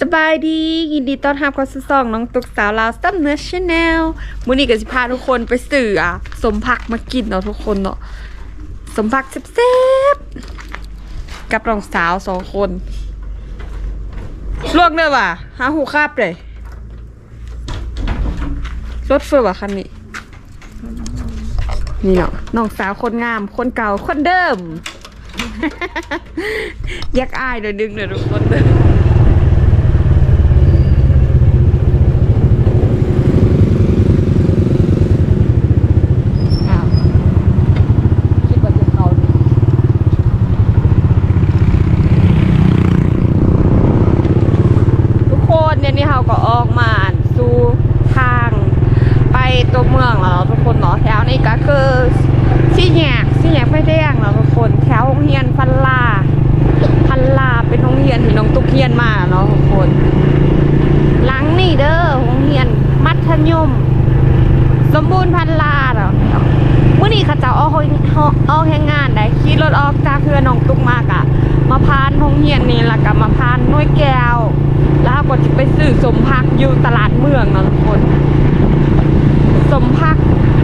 สบายดี ยินดีต้อนรับเข้าสู่ช่องน้องตุกสาวลาวซัมเนื้อชาแนลมื้อนี้ก็สิพาทุกคนไปสื่ออะสมพักมากินเนาะทุกคนเนาะสมพักแซ่บๆกับน้องสาวสองคนลวกเด้อว่ะหาหูคาบเลยรถเฟื่อว่ะคันนี้ นี่เนาะน้องสาวคนงาม คนเก่าคนเดิม อยากอายเดี๋ยวดึงเดี๋ยวทุกคนเด้อาวคิดว่าจะเขาดิทุกคนเนี่ยนี่เขาก็ออกมาสู่ทางไปตัวเมืองแล้วทุกคนเนาะแถวนี้ก็คือสี่แยกสี่แยกไฟแดงแล้วทุกคน แถวโรงเรียนพันลา พันลาเป็นโรงเรียนที่น้องตุ๊กเรียนมาเนาะทุกคน หลังนี่เด้อโรงเรียนมัธยม สมบูรณ์พันลาเนาะเมื่อนี้ข้าเจ้าออกออกแหงงานได้ขี่รถออกจากเพื่อน้องตุ๊กมากอะมาพานห้องเฮียนนี่ล้วก็มาพานน้วยแก้ว แล้วก็จะไปซื้อสมพักอยู่ตลาดเมืองเนาะทุกคน สมพัก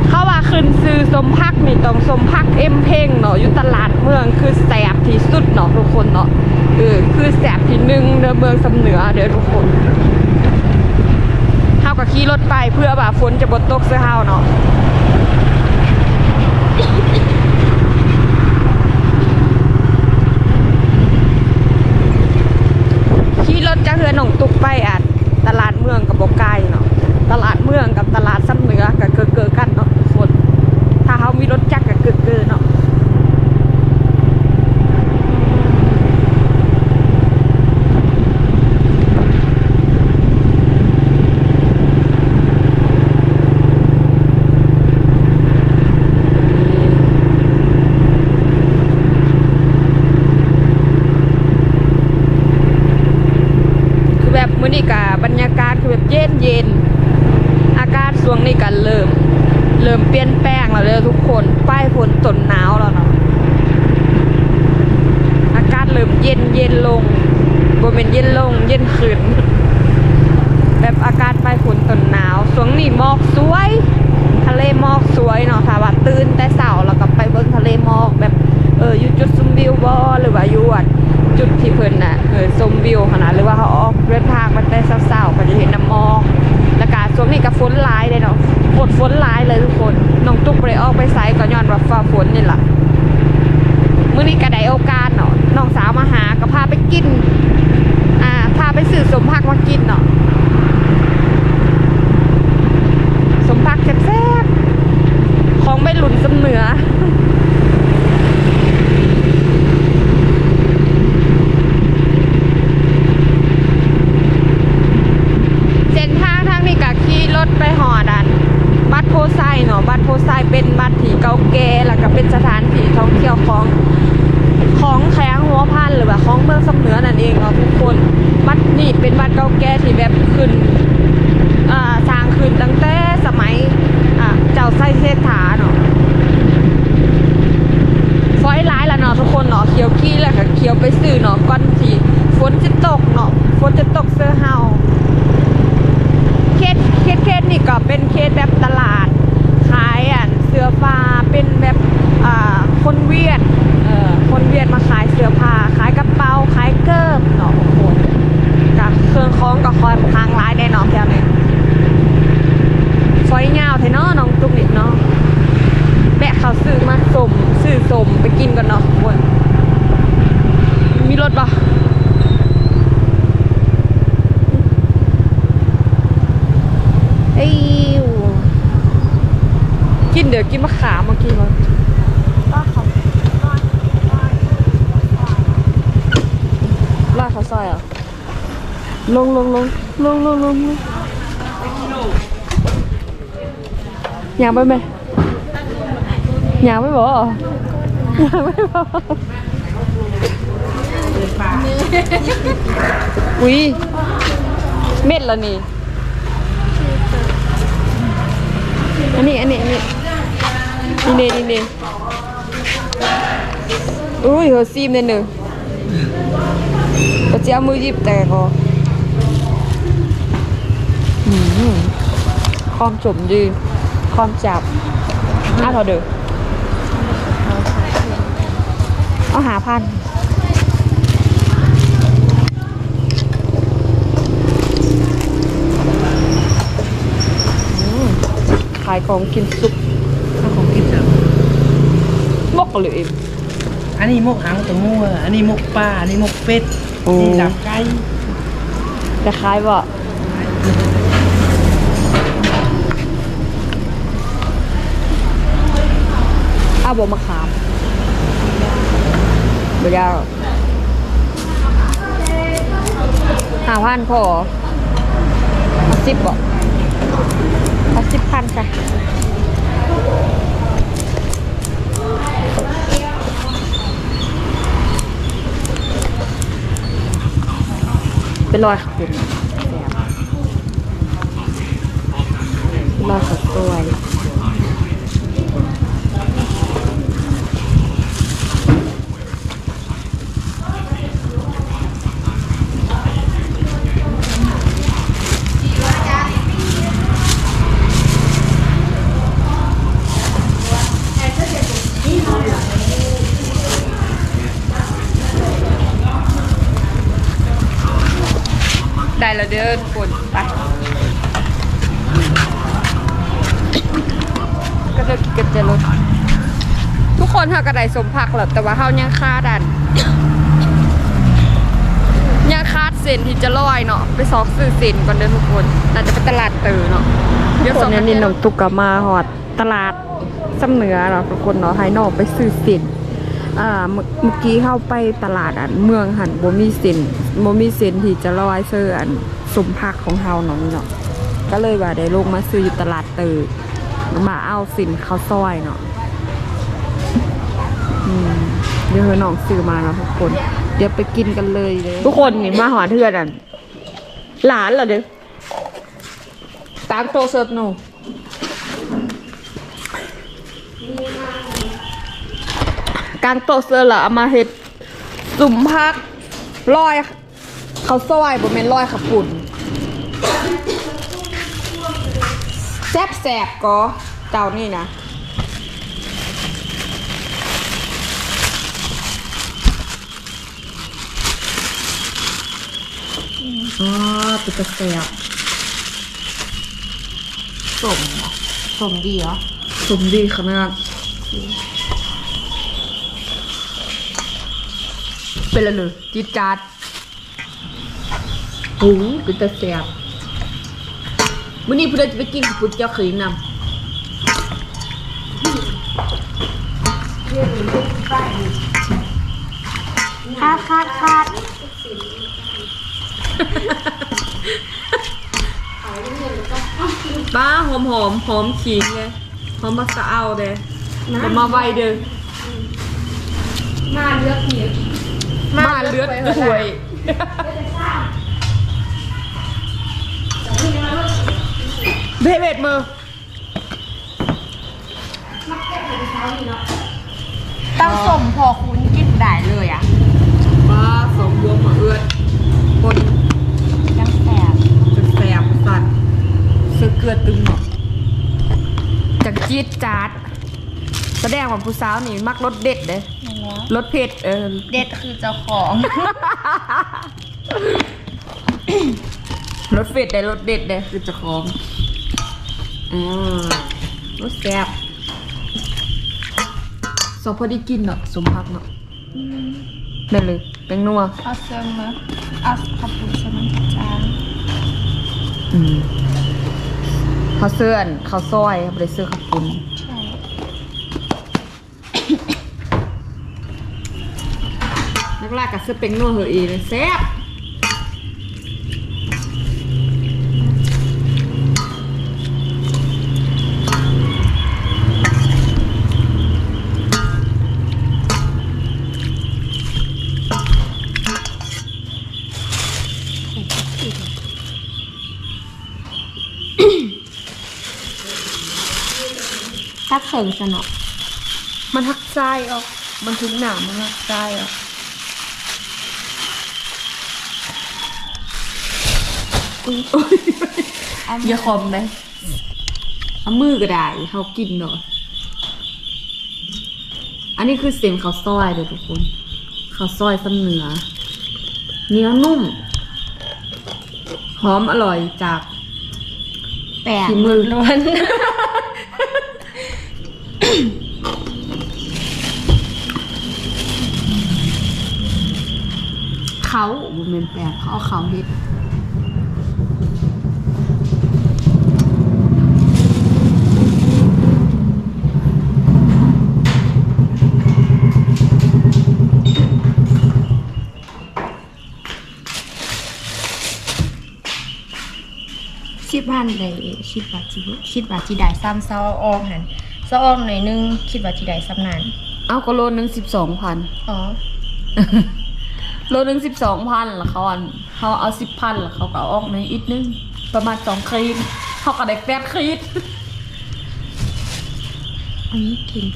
เขาว่าขึ้นซื้อสมพักนี่ต้องสมพักเอ็มเพ่งเนาะอยู่ตลาดเมืองคือแสบที่สุดเนาะทุกคนเนาะเออคือแสบที่หนึ่งเด้อเมืองสำเหนือเด้อทุกคน ก็ขี่รถไปเพื่อแบบฝนจะบดตกเสื้อเฮาเนาะขี่รถจะเฮือนหนองตุกไปอะตลาดเมืองกับบกไก่เนาะตลาดเมืองกับตลาดซ้ำเหนือกับเกอเกอกันเนาะทุกคน ถ้าเฮามีรถจักรกับเกอเกอเนาะ คือแบบมื้อนี้กะบรรยากาศคือแบบเย็นเย็นๆอากาศ ช่วงนี้กันเริ่ม เริ่มเปลี่ยนแปลงแล้วเด้อทุกคนป้ายฝนตนหนาวแล้วเนาะอากาศเริ่มเย็นเย็นลงบ่เป็นเย็นลง เย็นขึ้นแบบอากาศป้ายฝนตนหนาวช่วงนี้หมอกสวย ทะเลหมอกสวยเนาะถ้าว่าตื่นแต่เช้าแล้วก็ไปเบิ่งทะเลหมอกแบบเอออยู่จุดชมวิวบ่หรือว่าอยู่จุดที่เพิ่นน่ะเออชมวิวขนาดหรือว่าเขาออกเดินทางมาแต่ นฝนหลายเลยทุกคนน้องตุ๊กบ่ไปออกไปไสก็ย้อนว่าฟ้าฝนนี่แหละมื้อนี้ก็ได้โอกาสเนาะน้องสาวมาหาก็พาไปกิน อ่าพาไปสื่อสมพักมากินเนาะสมพักแซ่บๆของไม่หลุนสำเหนือ เส้นทางทางนี้ก็ขี่รถไปหอดัน บัดโพไซเนาะ บัดโพไซเป็นบัดที่เก่าแก่แล้วก็เป็นสถานที่ท่องเที่ยวของของแข้งหัวพันหรือว่าของเมืองสำเหนือนั่นเองเนาะทุกคน บัดนี่เป็นบัดเก่าแก่ที่แบบขึ้น อ่าสร้างขึ้นตั้งแต่สมัยอ่าเจ้าไส้เศรษฐาเนาะฟอยร้ายแล้วเนาะทุกคนเนาะเขียวขี้แล้วก็เขียวไปซื้อเนาะก่อนที่ฝนจะตกเนาะฝนจะตกเสื้อเฮาเคสเคสเคสนี่ก็เป็นเคสแบบตลาดขายอะเสื้อผ้าเป็นแบบอ่าคนเวียดเอ่อคนเวียดมาขายเสื้อผ้าขายกระเป๋าขายเกิบเนาะทุกคนกับเครื่องของกับคอยทางร้ายแน่เนอนแถวนี้ ฟอยยาวเทเนาะน้องตุ๊กนิดเนาะแบะเขาซื้อมาสมซื้อสมไปกินกันเนาะทุกคนมี รถปะเอ้ยกินเดี๋ยวกินมะขามเมื่อกี้มั้งลาดเขาซอยเหรอะลงลงลงลงลงลงลงอยากไปไหมอยากไปบ่อยากไปบ่อุ้ อุ้ยเม็ดละนี่ อันนี้อันนี้อันนี้นี่เนนี่เนอุ้ยหัวซีมเนี่ยหนึ่งก็จะเอามือหยิบแต่ก็อืมความจมดีความจับอ้าเท่าเดิมเอาหาพัน อืม ขายของกินซุปข้าวของกินครับมกเลยเองอันนี้มกหางตัวงัวอันนี้มกปลาอันนี้มกเป็ดโอ้ นี่ดับไก่แต่คล้ายว่าอ้าวบมาขามบยาวหาพันพอเอาสิบบอกเอา สิบพันค่ะเป็นรอยขับคุณเป็นรอยค่ะตัวย ได้แล้วเด้อทุกคนไปก็จะเก็บจะลดทุกคนเฮาก็ไดสมพักแล้วแต่ว่าเฮายังคาดันยังคาดเส้นที่จะลอยเนาะไปซอกซื้อเส้นก่อนเด้อทุกคนน่าจะไปตลาดเตอเนาะเดี๋ยวสองนี้นี่น้องตุกกมาหอดตลาดซ้ำเหนือเนาะทุกคนเนาะให้นองไปซื้อเส้น อ่าเมื่อเมื่อกี้เข้าไปตลาดอันเมืองหันบ่มีเส้นบ่มีเส้นที่จะลอยซื้ออันสมพักของเฮาเนาะนี่เนาะก็เลยว่าได้ลงมาซื้ออยู่ตลาดเตอมาเอาสินข้าวซอยเนาะอืมเดี๋ยวน้องซื้อมาเนาะทุกคน เดี๋ยวไปกินกันเลยเลย ทุกคนนี่มาหอเทือนอะหลานเหรอเด้อตามโตเซิร์ฟหนู กลางโตะเซิร์ฟเหรอเอามาเห็ดสุ่มพักลอยเขาวซอยบ่แม่นลอยขับปุ่นแซ่บแสบๆก็เจ้านี่นะอ๋อปิดกระเสียบสมเหรอสมดีเหรอสมดีขนาด เป็นอะไรเลยจิตจัดหูปิดกระเสียบมื่อนี้เพื่อนจะไปกินกับปุ้เจ้าขีนำคาดคาดคาดป้าหอมหอมหอมขิงเลยหอมบักสะเอาเลยเดี๋ยวมาไวเด้อมาเลือกเพีย มาเลือดถ้วย เบเบ็ดมือตั้งสมพอคุณกินได้เลยอะป้าสองบวมมาเอื้อนคนยังแสบจนแสบสั่นเสื้อเกลือตึงหมดจากจี๊ดจาดแสดงว่าผู้สาวนี่มักรสเด็ดเลยยังแล้ว รสเผ็ดเออเด็ดคือเจ้าของ รสเผ็ดได้รสเด็ดได้คือเจะของอ่ารสแซ่บสอบพอดีกินเนาะสมพักเนาะแม่นเลยแป้งนัวเอาเสื้อมาเอาขับปุ่นใช่ไหมจางอืมข้าวเสื้อนข้าวซอยครับเลยเสื้อข้าวปุ้น ใช่ นั กล่ากับเสื้อเป็งนัวเหออีเลยแซ่บถ้าเขิงสนอมันหักใจออก มันถึงหนามมันหักใจออก อุ๊ยอย่าคอมเลยเอามือก็ได้เขากินเนาะอันนี้คือเสียงข้าวซอยเด้อทุกคนข้าวซอยซ้ำเหนือเนื้อนุ่ม หอมอร่อยจาก แปดฝีมือ ล้วนเขาบุเมนแปลกเขาเอาเขาเฮ็ด ชิบพันได้ชิดบาทจิบุชิดบาทจีได้ซ้ำเซาออกหันเซาออกหน่อยนึงคิดว่าจีได้ซ้ำนานเอาก็โลนึงสิบสองพันอ๋อโลนึงสิบสองพันแล้วเขาอันเขาเอาสิบพันแล้วเขาก็เอาออกในอีกนึงประมาณสองครีดเขาก็ได้แปดครีดอันนี้กิน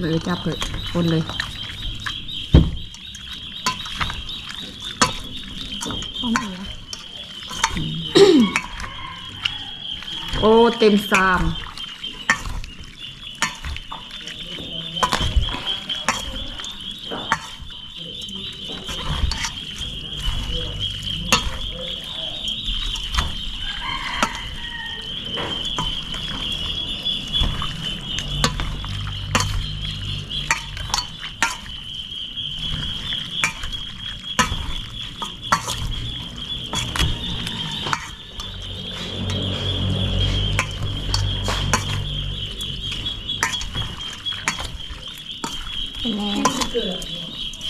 เลยจับเลยคนเลย เอาไหนอะ โอ้เต็มสาม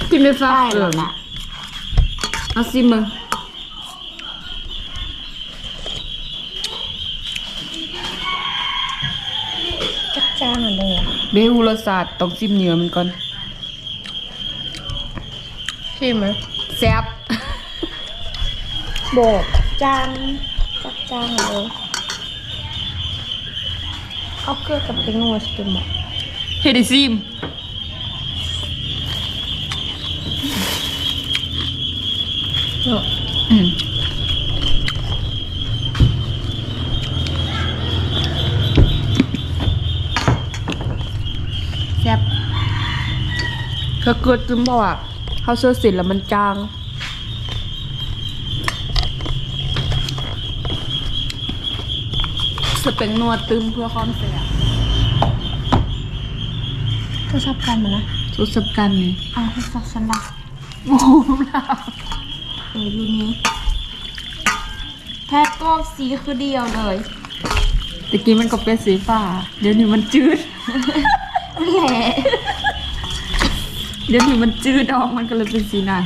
เป็นแน่ กินไม่ฟ้าได้เอแล้อวล่ะเอาซิมึงจักจ้านเหมือนเดิมเบฮูรสชาติต้องซิมเนื้อมันก่อนชิมไหมแซ่บ โบกจานจักจ้านเหมือนเดิมเอาเกลือกับเป็นนัวชิมบอกเฮดได้ซิม เนาะ อืมแซ่บถ้าเกิดซึมบอกว่าเขาเสื้อสินแล้วมันจางสเปงนัวตึมเพื่อความแซ่บก็ชอบกันมานะสุดสับกันนี่เอาให้สักสันละโอ้โห เออรุ่นนี้แพ็คก็สีคือเดียวเลยตะกี้มันก็เป็นสีฟ้า เดี๋ยวนี้มันจืดแหละเดี๋ยวนี้มันจืดออกมันก็เลยเป็นสีนั้น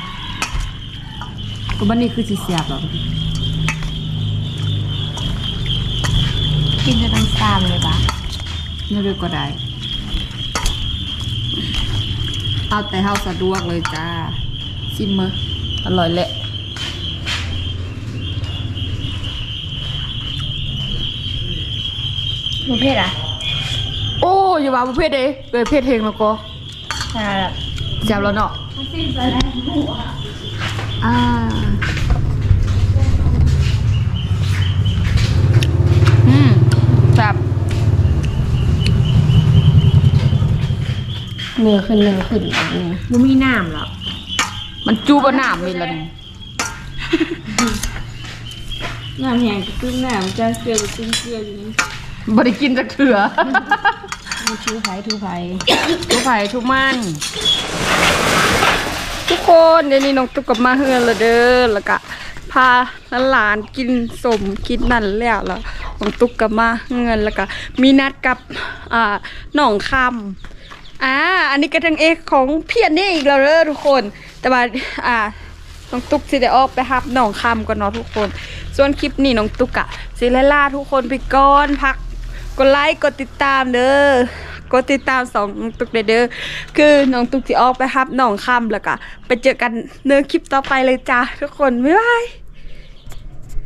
ก็บ้านนี้คือสีเสียบหรอกินจะต้องตามเลยปะนี่เรียกก็ได้ เอาแต่เฮาสะดวกเลยจ้าชิมมืออร่อยแหละ ประเภทอะโอ้อย่าว่าประเภทเด้เกิดเพศเฮงแล้วก็ใช่ละแซ่บแล้วเนาะสิ้นไปแล้วหัวอ่าอืมแซ่บเนื้อขึ้นเนื้อขึ้นอะไรเงี้ยมันมีน้ำหรอมันจูบหนามมีละนี่น้ำแห้งก็ตึ้งน้ำจะเกลือก็ตึ้งเกลืออยู่นี่ บ่ได้กินจักเถื่อมีทูไผ่ทูไผ่ทุกไผ่ทุกมันทุกคนเดี๋ยวนี้น้องตุ๊กกลับมาเฮือนและเด้อแล้วก็พาหลานๆกินสมกินนั่นแล้วแล้วน้องตุ๊กกลับมาเฮือนแล้วก็มีนัดกับอ่าน้องคำอ่าอันนี้ก็ทางเอกของเพียนนี่อีกแล้วเด้อทุกคน แต่ว่าอ่าน้องตุ๊กสิได้ออกไปรับน้องคำก่อนเนาะทุกคน ส่วนคลิปนี้น้องตุ๊กอะสิไล่ล่าทุกคนไปก่อนพัก กดไลค์กดติดตามเด้อกดติดตามสองตุกเด้อคือน้องตุกที่ออกไปครับน้องคำแล้วก็ไปเจอกันเนื้อคลิปต่อไปเลยจ้าทุกคนบ๊ายบาย